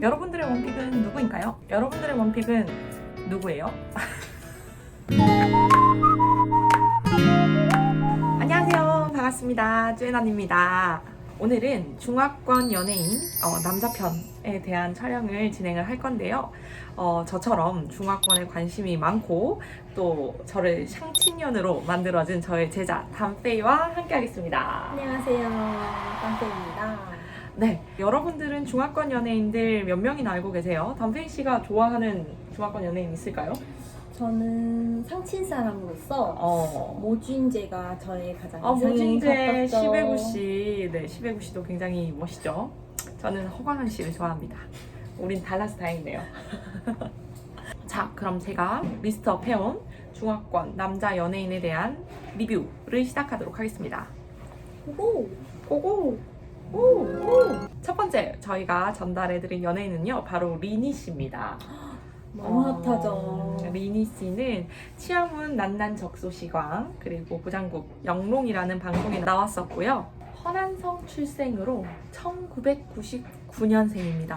여러분들의 원픽은 누구인가요? 여러분들의 원픽은 누구예요? 안녕하세요. 반갑습니다. 쭈애난입니다. 오늘은 중화권 연예인 어, 남자편에 대한 촬영을 진행을 할 건데요. 어, 저처럼 중화권에 관심이 많고 또 저를 샹친년으로 만들어준 저의 제자 담페이와 함께 하겠습니다. 안녕하세요. 깜페입니다. 네, 여러분들은 중화권 연예인들 몇 명이나 알고 계세요? 담페이 씨가 좋아하는 중화권 연예인 있을까요? 저는 상친 사람으로서 어, 모준재가 저의 가장 아, 이상이 모진재 가깝죠. 시베구 씨, 네, 시베구 씨도 굉장히 멋있죠. 저는 허광한 씨를 좋아합니다. 우린 달라서 다행이네요. 자, 그럼 제가 리스트업 해온 중화권 남자 연예인에 대한 리뷰를 시작하도록 하겠습니다. 오, 고고! 오, 오. 첫 번째 저희가 전달해드린 연예인은요 바로 리니 씨입니다. 너무 어, 핫하죠. 리니 씨는 치아문 난난적소시광 그리고 부장국 영롱이라는 방송에 나왔었고요. 허난성 출생으로 1999년생입니다.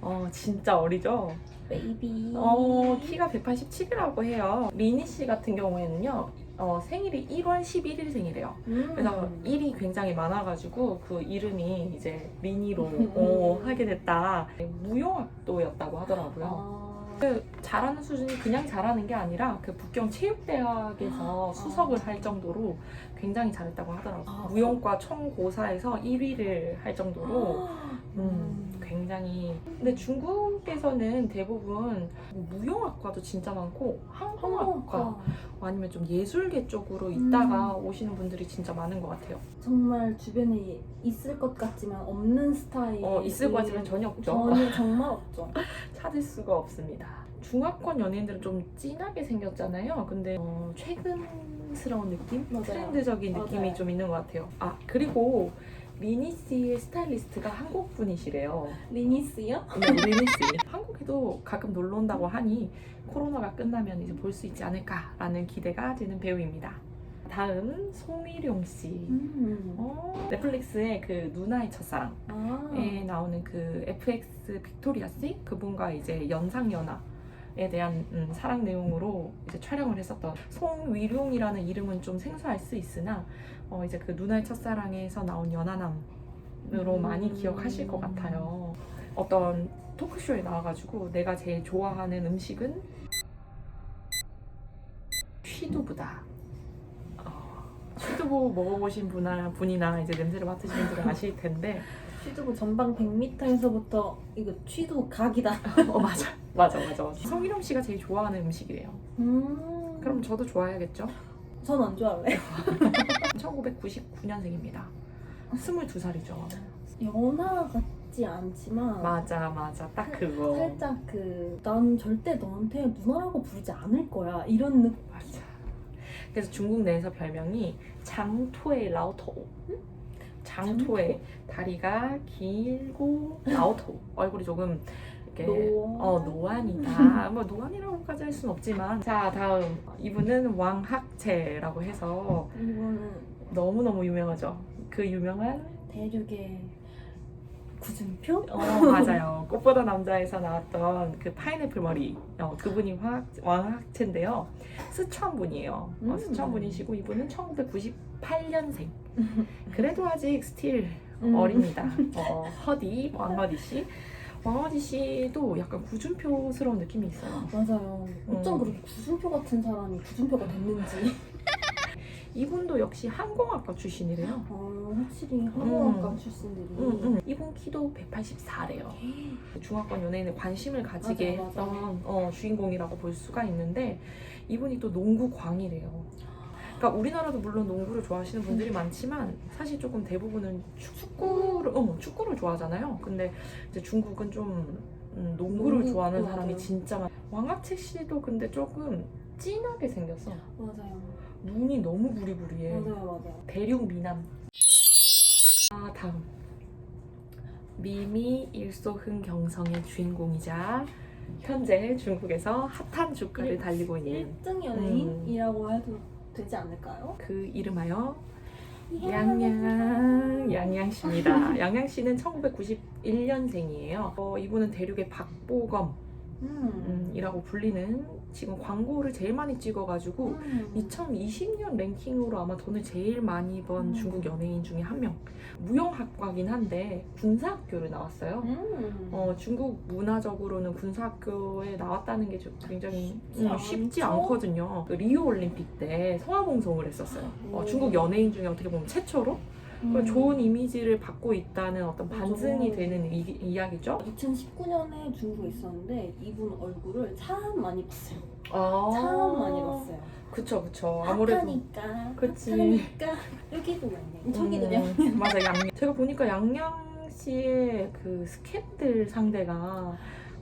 어 진짜 어리죠? 베이비. 어 키가 187이라고 해요. 리니 씨 같은 경우에는요. 어, 생일이 1월 11일 생이래요. 음. 그래서 일이 굉장히 많아가지고 그 이름이 이제 리니로 음. 어, 하게 됐다. 무용학도였다고 하더라고요. 아, 그 잘하는 수준이 그냥 잘하는 게 아니라 그 북경 체육대학에서 아. 수석을 할 정도로 굉장히 잘했다고 하더라고요. 아, 무용과 청고사에서 1위를 할 정도로 음, 음. 굉장히 근데 중국에서는 대부분 뭐 무용학과도 진짜 많고 항공학과 어, 아니면 좀 예술계 쪽으로 있다가 음. 오시는 분들이 진짜 많은 것 같아요. 정말 주변에 있을 것 같지만 없는 스타일. 어, 있을 것 같지만 전혀 없죠. 전혀 정말 없죠. 찾을 수가 없습니다. 중화권 연예인들은 좀 진하게 생겼잖아요. 근데 어, 최근스러운 느낌? 맞아요. 트렌드적인 느낌이 맞아요. 좀 있는 것 같아요. 아 그리고 리니 씨의 스타일리스트가 한국 분이시래요. 리니스요? 네, 리니 씨. 한국에도 가끔 놀러 온다고 하니 코로나가 끝나면 이제 볼 수 있지 않을까라는 기대가 되는 배우입니다. 다음 송미룡 씨. 음. 어, 넷플릭스의 그 누나의 첫사랑. 아. 에 나오는 그 FX 빅토리아 씨 그분과 이제 연상 연하 에 대한 음, 사랑 내용으로 이제 촬영을 했었던 송위룡이라는 이름은 좀 생소할 수 있으나 어, 이제 그 누나의 첫사랑에서 나온 연하남으로 음. 많이 기억하실 것 같아요. 어떤 토크쇼에 나와가지고 내가 제일 좋아하는 음식은 취두부다. 어, 취두부 먹어보신 분이나, 분이나 이제 냄새를 맡으신 분들은 아실 텐데. 취두부 전방 100m에서부터 이거 취두 각이다. 어 맞아. 맞아 맞아 맞아. 성희룡 씨가 제일 좋아하는 음식이래요. 음. 그럼 저도 좋아해야겠죠? 전 안 좋아할래. 1999년생입니다. 22살이죠. 연하 같지 않지만 맞아 맞아. 딱 그거. 살짝 그 난 절대 너한테 누나라고 부르지 않을 거야. 이런 느낌. 맞아 그래서 중국 내에서 별명이 장토의 라오토 장토의 다리가 길고 라오토 얼굴이 조금 이렇게 노. 어 노안이다. 뭐 노안이라고까지 할 수는 없지만 자 다음 이분은 왕학채라고 해서 이거는 너무 너무 유명하죠. 그 유명한 대륙의 구준표? 어 맞아요. 꽃보다 남자에서 나왔던 그 파인애플 머리 어, 그분이 왕학, 왕학채인데요. 스촨 분이에요. 어, 음. 스촨 분이시고 이분은 1998년생. 그래도 아직 스틸 음. 어립니다. 어, 허디 왕허디 씨. 왕허디 씨도 약간 구준표스러운 느낌이 있어요. 맞아요. 어쩜 음. 그렇게 구준표 같은 사람이 구준표가 됐는지. 이분도 역시 항공학과 출신이래요. 어, 확실히 항공학과 음. 출신들이. 응, 응. 이분 키도 184래요. 중화권 연예인에 관심을 가지게 맞아, 맞아. 했던 어, 주인공이라고 볼 수가 있는데 이분이 또 농구 광이래요. 그러니까 우리나라도 물론 농구를 좋아하시는 분들이 많지만 사실 조금 대부분은 축구를 어, 축구를 좋아하잖아요. 근데 이제 중국은 좀 음, 농구를 농구, 좋아하는 맞아요. 사람이 진짜 많. 왕학책 씨도 근데 조금 진하게 생겼어. 맞아요. 눈이 너무 부리부리해. 맞아요, 맞아요. 대륙 미남. 아 다음 미미 일소흥 경성의 주인공이자 현재 중국에서 핫한 주가를 일- 달리고 있는 1등 연예인이라고 해도 되지 않을까요? 그 이름하여 양양 양양 씨입니다. 양양 씨는 1991년생이에요. 어, 이분은 대륙의 박보검 음. 이라고 불리는 지금 광고를 제일 많이 찍어가지고 음. 2020년 랭킹으로 아마 돈을 제일 많이 번 음. 중국 연예인 중에 한 명. 무용학과긴 한데 군사학교를 나왔어요. 음. 어, 중국 문화적으로는 군사학교에 나왔다는 게좀 굉장히 쉽지 음, 쉽지? 않거든요. 그 리우 올림픽 때 성화봉송을 했었어요. 어, 음. 중국 연예인 중에 어떻게 보면 최초로 그 음. 좋은 이미지를 받고 있다는 어떤 맞아. 반증이 되는 이, 이야기죠. 2019년에 중국에 있었는데 이분 얼굴을 참 많이 봤어요. 아, 참 많이 봤어요. 그쵸, 그쵸. 아무래도. 핫하니까. 그치. 핫하니까 여기도 양양. 저기도 양양. 음, 맞아, 양양. 제가 보니까 양양 씨의 그 스캔들 상대가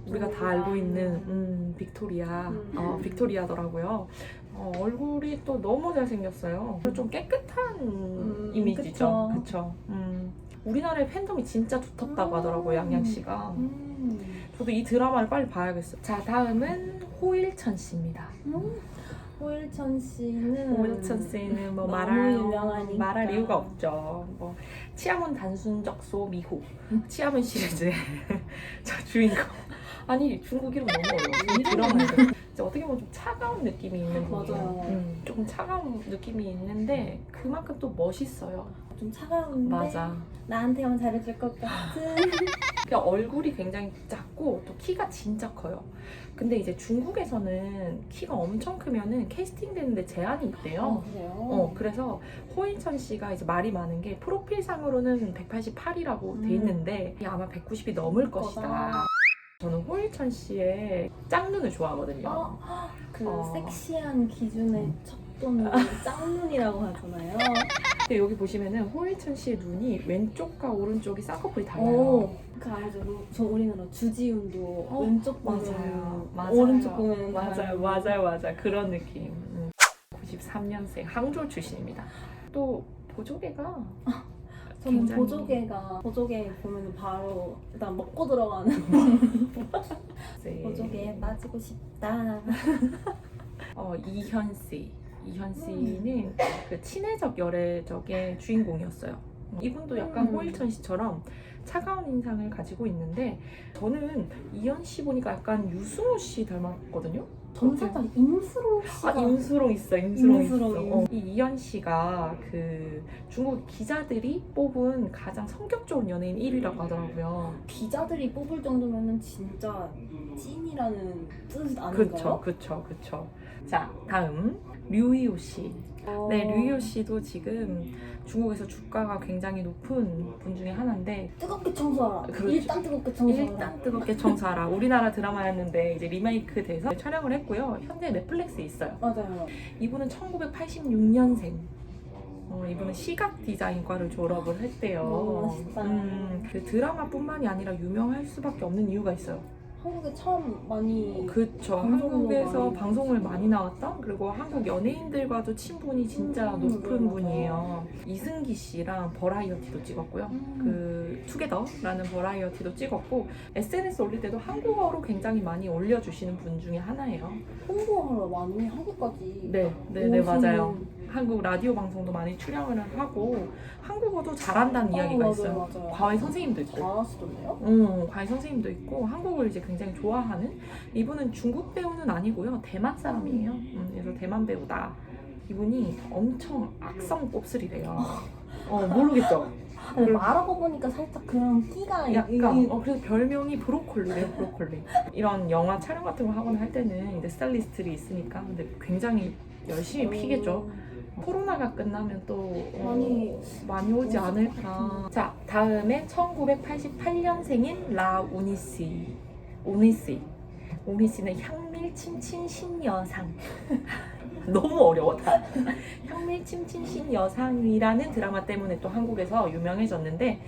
우리가 다 알고 있는 음, 빅토리아, 음. 어, 빅토리아더라고요. 어, 얼굴이 또 너무 잘생겼어요. 좀 깨끗한 이미지죠. 그쵸. 그쵸. 음. 우리나라의 팬덤이 진짜 두텁다고 음. 하더라고요, 양양 씨가. 음. 저도 이 드라마를 빨리 봐야겠어요. 자, 다음은 호일천 씨입니다. 음. 호일천 씨는 호일천 씨는 뭐 말할 유명하니까. 말할 이유가 없죠. 뭐 치아문 단순 적소 미호, 음. 치아문 시리즈 저 주인공. 아니 중국 이름 너무 어려워. 이 진짜 어떻게 보면 좀 차가운 느낌이 있는. 맞아요. 음, 조금 차가운 느낌이 있는데 그만큼 또 멋있어요. 좀 차가운데 맞아. 나한테만 잘해줄 것 같은. 그러니까 얼굴이 굉장히 작고 또 키가 진짜 커요. 근데 이제 중국에서는 키가 엄청 크면은 캐스팅 되는데 제한이 있대요. 어, 그래요. 어, 그래서 호인천 씨가 이제 말이 많은 게 프로필상으로는 188이라고 돼 음. 있는데 이게 아마 190이 넘을 것이다. 저는 호일천 씨의 짝눈을 좋아하거든요. 어, 그 어. 섹시한 기준의 척도는 짱눈이라고 하잖아요. 근데 여기 보시면은 호일천 씨의 눈이 왼쪽과 오른쪽이 쌍꺼풀이 달라요. 오, 그 알죠. 로- 저 우리나라 주지훈도 어, 왼쪽 맞아요. 보면 맞아요. 오른쪽 보면 맞아요. 맞아요, 맞아요. 그런 느낌. 음. 93년생 항저우 출신입니다. 또 보조개가 저는 굉장히- 보조개가 보조개 보면 바로 일단 먹고 들어가는 네. 보조개에 빠지고 싶다. 어, 이현 씨. 이현 씨는 그 친해적 열애적의 주인공이었어요. 이분도 약간 음. 호일천 씨처럼 차가운 인상을 가지고 있는데 저는 이현 씨 보니까 약간 유승우 씨 닮았거든요. 임수로 씨가 아 임수롱 있어, 임수롱, 임수롱, 있어. 어. 이 이현 씨가 그 중국 기자들이 뽑은 가장 성격 좋은 연예인 1위라고 하더라고요. 기자들이 뽑을 정도면은 진짜 찐이라는 뜻 아닌가요? 그쵸, 그쵸, 그쵸. 자, 다음 류이호 씨. 어, 네, 류이호 씨도 지금 중국에서 주가가 굉장히 높은 분 중에 하나인데 뜨겁게 청소하라. 그렇죠. 일단 뜨겁게 청소하라. 일단 뜨겁게 청소하라. 우리나라 드라마였는데 이제 리메이크 돼서 촬영을 했고요. 현재 넷플릭스에 있어요. 맞아요. 이분은 1986년생. 어, 이분은 시각 디자인과를 졸업을 했대요. 너무 멋있다. 음, 그 드라마뿐만이 아니라 유명할 수밖에 없는 이유가 있어요. 한국에 처음 많이 그쵸. 한국에서 많이 방송을. 많이 나왔던 그리고 한국 연예인들과도 친분이 진짜 음, 높은. 분이에요. 이승기 씨랑 버라이어티도 찍었고요. 음. 그 투게더라는 버라이어티도 찍었고 SNS 올릴 때도 한국어로 굉장히 많이 올려주시는 분 중에 하나예요. 홍보하러 많이 한국까지 네, 네, 네 맞아요. 한국 라디오 방송도 많이 출연을 하고 한국어도 잘한다는 어, 이야기가 맞아요, 있어요. 맞아요. 과외 선생님도 있고. 잘하시던데요? 음, 과외 선생님도 있고 한국을 이제 굉장히 좋아하는 이분은 중국 배우는 아니고요 대만 사람이에요. 음, 그래서 대만 배우다. 이분이 엄청 악성 곱슬이래요. 어 모르겠죠. 아니, 그리고- 말하고 보니까 살짝 그런 끼가 이- 약간 이- 어 그래서 별명이 브로콜리래요 브로콜리. 이런 영화 촬영 같은 거 하거나 할 때는 이제 스타일리스트들이 있으니까 근데 굉장히 열심히 피겠죠. 코로나가 끝나면 또 어, 많이 많이 오지 않을까. 자, 다음에 1988년생인 라우니 씨. 우니 씨. 우니 씨는 향밀침친 신여상. 너무 어려워 다. 향밀침친 신여상이라는 드라마 때문에 또 한국에서 유명해졌는데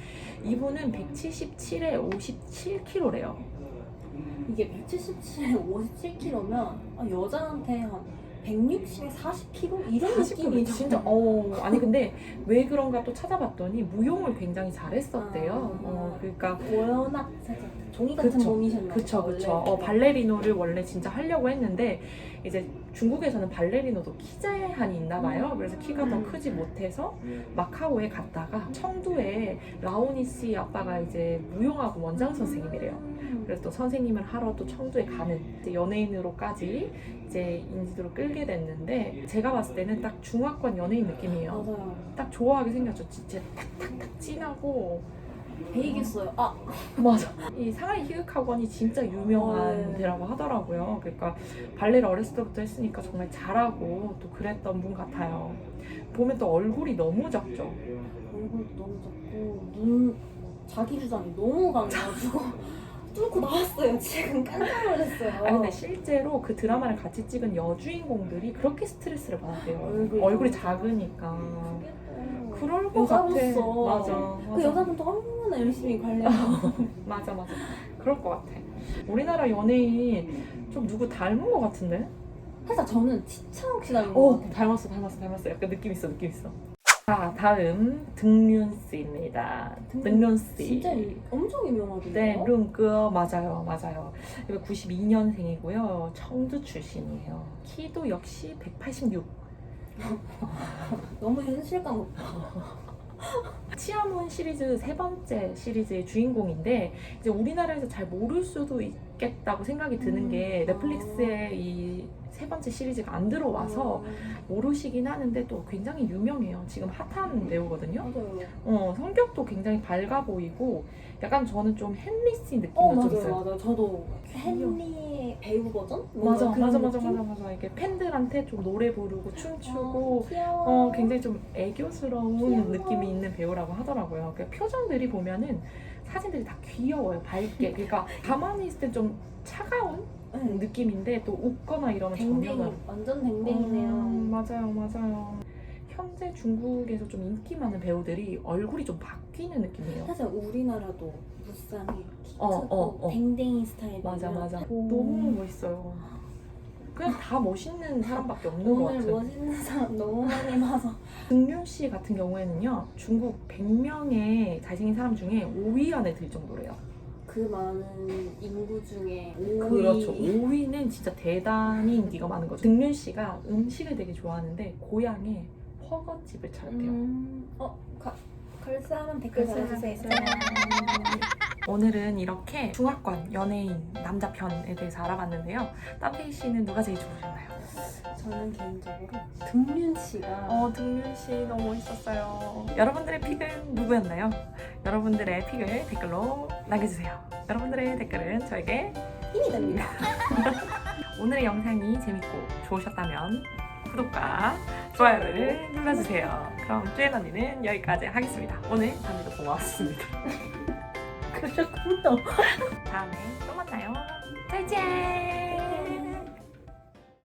이분은 177에 57kg래요. 이게 177에 57kg면 아, 여자한테 한 160에 40kg 이런 느낌이 죠. 진짜 어 아니 근데 왜 그런가 또 찾아봤더니 무용을 굉장히 잘했었대요. 아. 어 그러니까 워낙 살짝 종이 같은 그쵸. 몸이셨나 그쵸 그쵸. 어, 발레리노를 원래 진짜 하려고 했는데 이제 중국에서는 발레리노도 키 제한이 있나 봐요. 음. 그래서 키가 더 크지 못해서 마카오에 갔다가 청두에 라오니 씨 아빠가 이제 무용하고 원장 선생님이래요. 음. 그래서 또 선생님을 하러 또 청두에 가는 이제 연예인으로까지 이제 인지도를 끌게 됐는데 제가 봤을 때는 딱 중화권 연예인 느낌이에요. 맞아요. 딱 좋아하게 생겼죠. 진짜 탁탁탁 진하고 베이겠어요. 아 맞아. 이 상하이 희극학원이 진짜 유명한 어, 네. 데라고 하더라고요. 그러니까 발레를 어렸을 때부터 했으니까 정말 잘하고 또 그랬던 분 같아요. 보면 또 얼굴이 너무 작죠. 얼굴도 너무 작고 눈 자기 주장이 너무 강해가지고 뚫고 나왔어요. 지금 깜짝 놀랐어요. 아 근데 실제로 그 드라마를 같이 찍은 여주인공들이 그렇게 스트레스를 받았대요. 얼굴이 얼굴이 작으니까. 그게 그럴 것 같아. 맞아. 또- 그 맞아. 여자분도 얼마나 열심히 관리하고 맞아 맞아. 그럴 것 같아. 우리나라 연예인 좀 누구 닮은 것 같은데? 살짝 저는 치창욱 씨 닮은 것 어 같아요. 닮았어 닮았어 닮았어. 약간 느낌 있어 느낌 있어. 자 다음 등륜 씨입니다. 등륜 씨. 진짜 유- 엄청 유명하던데요? 네, 룸끄 맞아요, 맞아요. 이거 92년생이고요. 청주 출신이에요. 키도 역시 186. 너무 현실감 없 치아문 시리즈 세 번째 시리즈의 주인공인데 이제 우리나라에서 잘 모를 수도 있 겠다고 생각이 드는 게 음. 넷플릭스에 이 세 번째 시리즈가 안 들어와서 모르시긴 하는데 또 굉장히 유명해요. 지금 핫한 배우거든요. 맞아요. 어, 성격도 굉장히 밝아 보이고 약간 저는 좀 헨리 씨 느낌도 어 좀 맞아요 있어요. 맞아요. 저도 헨리 배우 버전? 맞아, 맞아, 맞아? 맞아, 맞아. 이게 팬들한테 좀 노래 부르고 춤추고, 아. 어, 굉장히 좀 애교스러운 귀여워. 느낌이 있는 배우라고 하더라고요. 그 표정들이 보면은 사진들이 다 귀여워요, 밝게. 그러니까 가만히 있을 때좀 차가운 네. 느낌인데 또 웃거나 이러면 전혀 댕댕이. 완전 댕댕이네요. 음, 맞아요, 맞아요. 현재 중국에서 좀 인기 많은 배우들이 얼굴이 좀 바뀌는 느낌이에요. 사실 우리나라도 무쌍이 키 어, 크고 어, 어. 댕댕이 스타일 맞아, 맞아. 오. 너무 멋있어요. 그냥 다 멋있는 사람밖에 없는 것 오늘 같아요. 멋있는 사람 너무 많이 봐서 등륜 씨 같은 경우에는요 중국 100명의 잘생긴 사람 중에 5위 안에 들 정도래요. 그 많은 인구 중에 5위 그렇죠. 5위는 진짜 대단히 인기가 많은 거죠. 등륜 씨가 음식을 되게 좋아하는데 고향에 허거집을 차렸대요. 음, 어, 가, 글싸면 댓글 글싸면 달아주세요. 댓글. 오늘은 이렇게 중화권 연예인 남자 편에 대해서 알아봤는데요. 따페이 씨는 누가 제일 좋으셨나요? 저는 개인적으로 등륜 씨가 어, 등륜 씨 너무 멋있었어요. 여러분들의 픽은 누구였나요? 여러분들의 픽을 댓글로 남겨주세요. 여러분들의 댓글은 저에게 힘이 됩니다. 오늘의 영상이 재밌고 좋으셨다면 구독과 좋아요를 눌러주세요. 그럼 쭈엔 언니는 여기까지 하겠습니다. 오늘 단비도 고마웠습니다. 그러셨군요. 다음에 또 만나요. 짜잔!